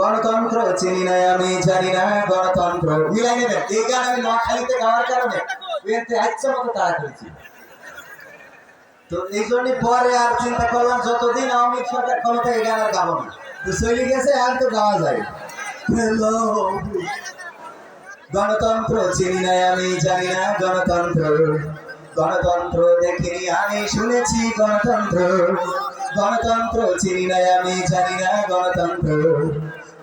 গণতন্ত্র চিনি না, আমি জানি না, গণতন্ত্র। মিলাই নেবেন এই গান আমি নোয়াখালীতে গাওয়ার কারণে এতে ইচ্ছা মতো তারা করেছি তো এই জন্য পরে আর চিন্তা করলাম, যতদিন আওয়ামী সরকার ক্ষমতায় গান আর গাবো না। তো চলে গেছে, আর তো গাওয়া যায় গণতন্ত্র চিনি না, আমি জানি না, গণতন্ত্র। গণতন্ত্র দেখিনি, আমি শুনেছি গণতন্ত্র। গণতন্ত্র চিনি না, আমি জানি না, গণতন্ত্র।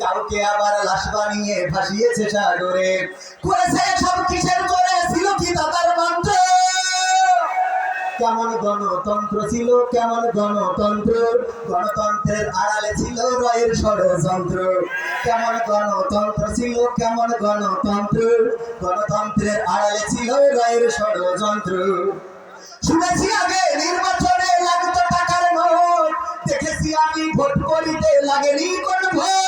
কাউকে আবার লাশ বানিয়ে ভাসিয়েছে সাগরে। করেছে সব কিসের করে? কি তাদের মন্ত্র? কেমন গণতন্ত্র ছিল, কেমন গণতন্ত্র? গণতন্ত্রের আড়ালে ছিল রয়ের ষড়যন্ত্র। কেমন গণতন্ত্র ছিল, কেমন গণতন্ত্র? গণতন্ত্রের আড়ালে ছিল রয়ের ষড়যন্ত্র। শুনেছি আগে নির্বাচনে লাগতো টাকার নোট। দেখেছি আমি ভোট করিতে লাগেনি কোন ভোট।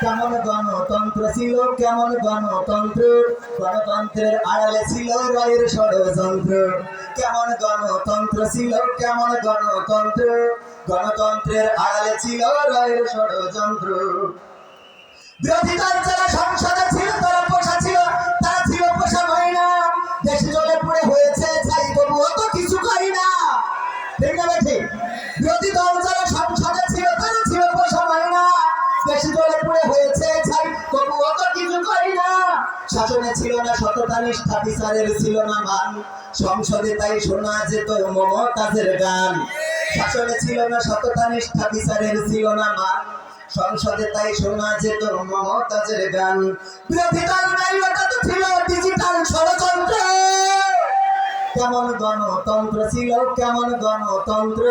কেমন গণতন্ত্র ছিল, কেমন গণতন্ত্র? গণতন্ত্রের আড়ালে ছিল রায়ের ষড়যন্ত্র। কেমন গণতন্ত্র ছিল, কেমন গণতন্ত্র? গণতন্ত্রের আড়ালে ছিল রায়ের ষড়যন্ত্র। বিরোধী দল যারা সংসদে ছিল, তারা ছিল নিষ্ঠা ছিল না মান সংসদে তাই শোনা যেত মমতাজের গান। শাসনে ছিল না সততা নিষ্ঠা ছিল না মান সংসদে তাই শোনা যেত মমতাজের গান। বিরোধী দল নাই কেমন গণতন্ত্র ছিল, কেমন গণতন্ত্র?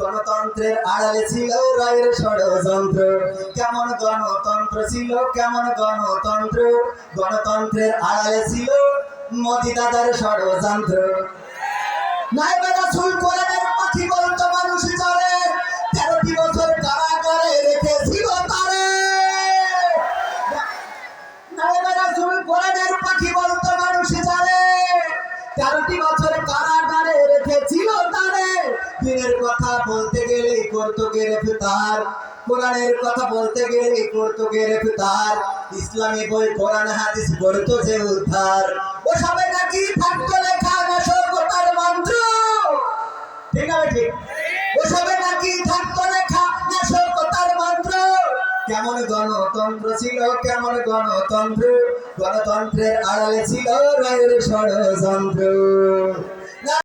গণতন্ত্রের আড়ালে ছিল রায়ের ষড়যন্ত্র। কেমন গণতন্ত্র ছিল, কেমন গণতন্ত্র? গণতন্ত্রের আড়ালে ছিল মোদি দাদার ষড়যন্ত্র। নাইবেরা চুল পাখি মানুষ চলে। তেরোটি বছর রেখেছিল তারে। নাইবেরা চুল পাখি বলতো মানুষ চলে। তেরোটি বছর দিনের কথা বলতে গেলে করতো গ্রেফতার কোরআনের কথা বলতে গেলে করতো গ্রেফতার ইসলামী বই, কোরআন, হাদিস করতো যে উদ্ধার। ওসবে নাকি থাকতো লেখা নাশকতার মন্ত্র? ঠিক আছে ঠিক ওসবে নাকি থাকতো লেখা নাশকতার মন্ত্র? কেমন গণতন্ত্র ছিল, কেমন গণতন্ত্র? গণতন্ত্রের আড়ালে ছিল রায়ের ষড়যন্ত্র।